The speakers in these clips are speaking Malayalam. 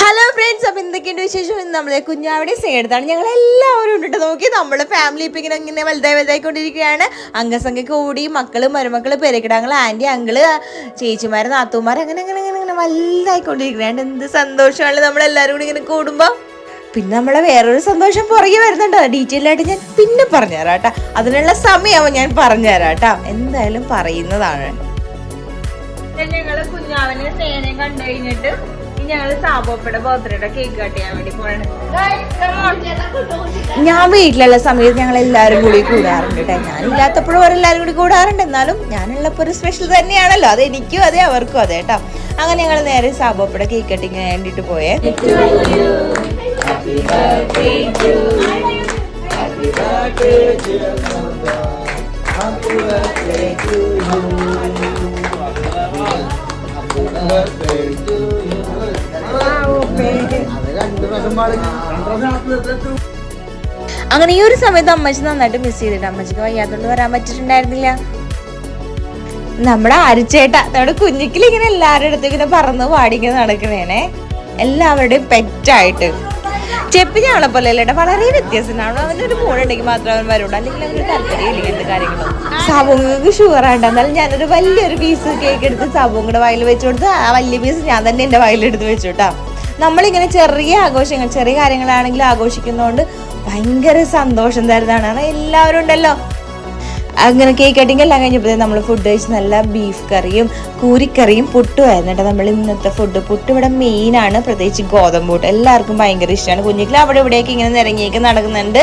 ഹലോ ഫ്രണ്ട്സ് അപ്പം എന്തൊക്കെയുണ്ട് വിശേഷം? ഇന്ന് നമ്മളെ കുഞ്ഞാവിടെ സേടത്താണ് ഞങ്ങൾ എല്ലാവരും ഉണ്ടിട്ട് നോക്കി നമ്മൾ ഫാമിലി ഇപ്പം ഇങ്ങനെ ഇങ്ങനെ വലുതായി വലുതായിക്കൊണ്ടിരിക്കുകയാണ്. അംഗസംഖ്യ കൂടി മക്കൾ മരുമക്കൾ പെരക്കിടാങ്ങൾ ആന്റി അങ്കിൾ ചേച്ചിമാർ നാത്തൂമാർ അങ്ങനെ അങ്ങനെ അങ്ങനെ അങ്ങനെ വലുതായിക്കൊണ്ടിരിക്കുകയാണ്. എന്ത് സന്തോഷമാണ് നമ്മളെല്ലാവരും കൂടി ഇങ്ങനെ കൂടുമ്പോൾ പിന്നെ നമ്മളെ വേറൊരു സന്തോഷം പുറകെ വരുന്നുണ്ട്. ഡീറ്റെയിൽ ആയിട്ട് ഞാൻ പിന്നെ പറഞ്ഞുതരാം കേട്ടോ. അതിനുള്ള സമയമാവും ഞാൻ പറഞ്ഞുതരാം കേട്ടോ. എന്തായാലും പറയുന്നതാണ്. ഞങ്ങൾ കുഞ്ഞാവനെ സേനയും കണ്ടു കഴിഞ്ഞിട്ട് ഞങ്ങൾ സാബോപ്പയുടെ ബർത്ത്ഡേയുടെ കേക്ക് കട്ട് ചെയ്യാൻ വേണ്ടി പോവാണ്. ഞാൻ വീട്ടിലുള്ള സമയത്ത് ഞങ്ങൾ എല്ലാവരും കൂടി കൂടാറുണ്ട് കേട്ടോ ഞാൻ ഇല്ലാത്തപ്പോഴും അവരെല്ലാവരും കൂടി കൂടാറുണ്ട്. എന്നാലും ഞാനുള്ളപ്പോൾ ഒരു സ്പെഷ്യൽ തന്നെയാണല്ലോ. അത് എനിക്കും അതെ അവർക്കും അതെ കേട്ടോ അങ്ങനെ ഞങ്ങൾ നേരെ സാബോപ്പയുടെ കേക്ക് കട്ടിങ്ങിന് വേണ്ടിയിട്ട് പോയേ. അങ്ങനെ ഈ ഒരു സമയത്ത് അമ്മച്ചി നന്നായിട്ട് മിസ് ചെയ്തിട്ട് അമ്മച്ചിക്ക് വയ്യാത്തോണ്ട് വരാൻ പറ്റിയിട്ടുണ്ടായിരുന്നില്ല. നമ്മുടെ അരിച്ചേട്ട നമ്മുടെ കുഞ്ഞിക്കിൽ ഇങ്ങനെ എല്ലാവരുടെ അടുത്തും ഇങ്ങനെ പറന്ന് പാടിങ്ങനെ നടക്കണേനെ. എല്ലാവരുടെയും പെറ്റായിട്ട് ചെപ്പി ഞങ്ങളെ പോലെ അല്ലേട്ടാ വളരെ വ്യത്യാസമാണ് അവനൊരു മൂടുണ്ടെങ്കിൽ മാത്രമേ അവൻ വരുള്ളൂ. അല്ലെങ്കിൽ അവന് താല്പര്യമില്ല ഇങ്ങനത്തെ കാര്യങ്ങളും. സാബുങ്ങൾക്ക് ഷുഗർ ആണ്ട് എന്നാലും ഞാനൊരു വലിയൊരു പീസ് കേക്ക് എടുത്ത് സാബുങ്ങളുടെ വായിൽ വെച്ച് കൊടുത്ത് ആ വലിയ പീസ് ഞാൻ തന്നെ എന്റെ വായിലെടുത്ത് വെച്ചു കേട്ടോ നമ്മളിങ്ങനെ ചെറിയ ആഘോഷങ്ങൾ ചെറിയ കാര്യങ്ങളാണെങ്കിലും ആഘോഷിക്കുന്നതുകൊണ്ട് ഭയങ്കര സന്തോഷം തരുന്നതാണ്. എല്ലാവരും ഉണ്ടല്ലോ. അങ്ങനെ കേക്ക് കട്ടിങ് എല്ലാം കഴിഞ്ഞപ്പോൾ നമ്മൾ ഫുഡ് കഴിച്ച് നല്ല ബീഫ് കറിയും കൂരിക്കറിയും പുട്ടുമായിരുന്നു കേട്ടോ. നമ്മൾ ഇന്നത്തെ ഫുഡ് പുട്ട് ഇവിടെ മെയിനാണ് പ്രത്യേകിച്ച് ഗോതമ്പ് പുട്ട്. എല്ലാവർക്കും ഭയങ്കര ഇഷ്ടമാണ് കുഞ്ഞിക്കിൽ അവിടെ ഇവിടെയൊക്കെ ഇങ്ങനെ നിരങ്ങിയൊക്കെ നടക്കുന്നുണ്ട്.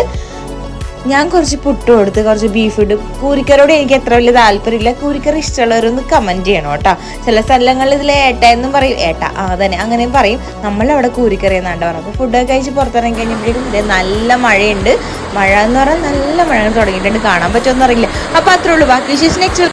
ഞാൻ കുറച്ച് പുട്ട് കൊടുത്ത് കുറച്ച് ബീഫ് ഇടും. കൂരിക്കറോട് എനിക്ക് എത്ര വലിയ താല്പര്യമില്ല. കൂരിക്കറി ഇഷ്ടമുള്ളവരൊന്ന് കമന്റ് ചെയ്യണം കേട്ടോ. ചില സ്ഥലങ്ങളിൽ ഇതിൽ ഏട്ട എന്നും പറയും. ഏട്ട ആ തന്നെ അങ്ങനെയും പറയും. നമ്മളവിടെ കൂരിക്കറി എന്നാണ്ട് പറഞ്ഞു അപ്പോൾ ഫുഡൊക്കെ കഴിച്ച് പുറത്തിറങ്ങി കഴിഞ്ഞപ്പോഴേക്കും നല്ല മഴയുണ്ട്. മഴ എന്ന് പറഞ്ഞാൽ നല്ല മഴ തുടങ്ങിയിട്ടുണ്ട്. കാണാൻ പറ്റുമെന്ന് അറിയില്ല. അപ്പോൾ അത്രേ ഉള്ളൂ. ബാക്കി വിശേഷം നെക്സ്റ്റ്